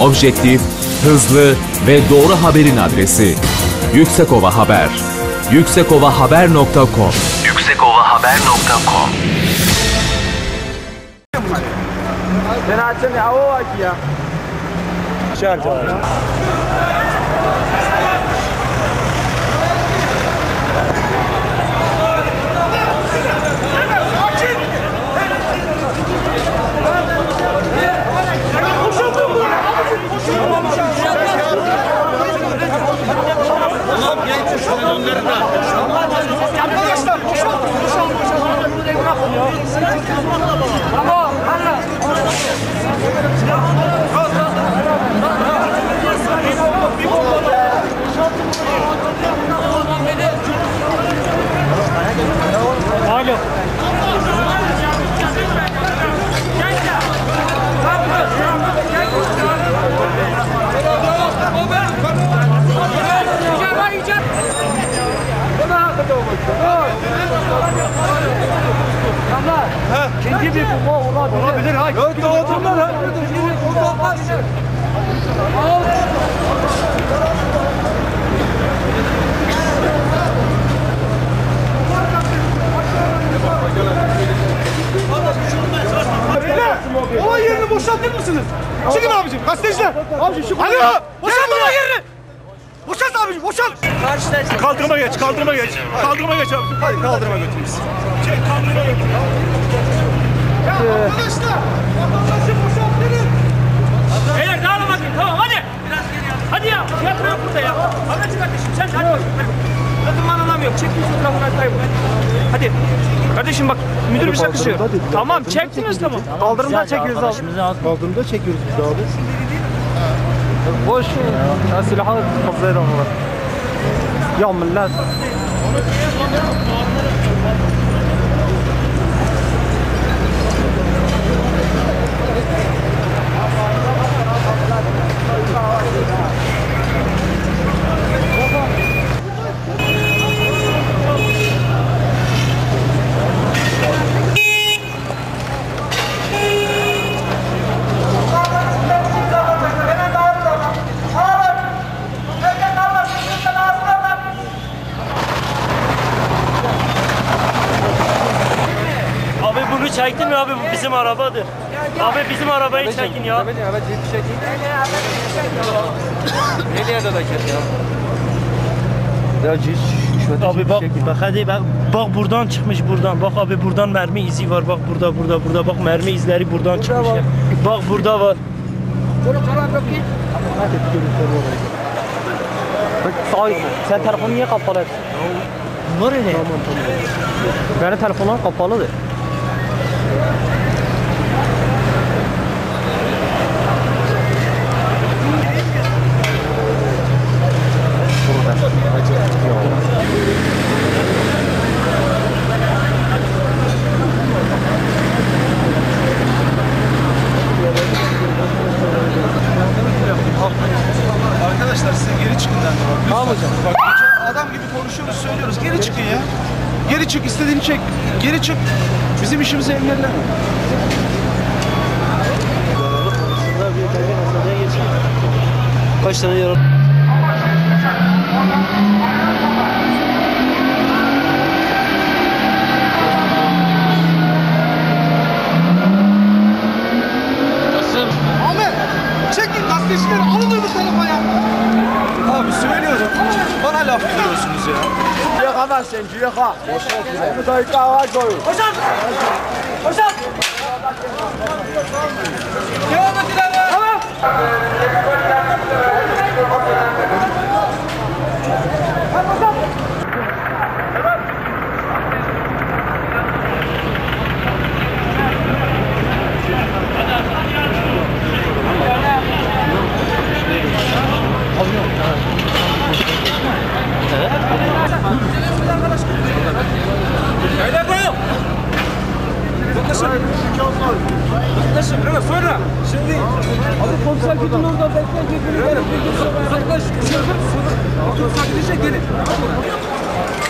Objektif, hızlı ve doğru haberin adresi. Yüksekova Haber. yüksekovahaber.com yüksekovahaber.com Ben açım ya o var ki ya. Olabilir. Olabilir ha. Yok doğdurlar ha. Olay yerini boşaltır mısınız? Çıkın abicim gazeteciler. Abicim şu ya. Boşalt olay yerini. Boşalt abicim boşalt. Kaldırıma geç kaldırıma geç. Kaldırıma geç abicim. Hadi kaldırıma götürürüz. Çek kaldırıma götür. Beyler dağılın bakayım tamam hadi. Hadi ya tiyatro yok burada ya. Kardeşim sen hadi. Kadın bana anlamıyor. Çek bir fotoğrafını kaybol. Hadi. Kardeşim bak müdür bize kızıyor. Tamam çektiniz tamam. Kaldırımda çekiyoruz abi. Kaldırımda çekiyoruz biz abi. Boş. Ya silahı toplayalım onu. Ya millet. Abi bunu çektin mi abi bu bizim arabadır. Abi bizim arabayı çekin ya. Abi bak bak hadi bak bak buradan çıkmış buradan. Bak abi buradan mermi izi var. Bak burada burada burada bak mermi izleri buradan çıkmış ya. Bak burada var. Sağ Sen telefonu niye kapalı? Bunlar ne? Benim telefonum kapalıdır. Bak. Adam gibi konuşuyoruz söylüyoruz. Geri çıkın ya. Geri çık istediğini çek. Geri çık. Bizim işimizi engelleme. Kaç tane yaralı? Ahmet çekin gazetecileri alın öbür tarafa ya. Bana laf ediyorsunuz ya. Yıkamazsın, yıka. Bu da yıka, koy. Hocam! Hocam! Devam et ilerle. Tamam. Yaklaşın biraz sonra. Şimdi Abi komiser gidin orada bekle gidin. uzaklaş. Otobüse gidecek gelin. Evet.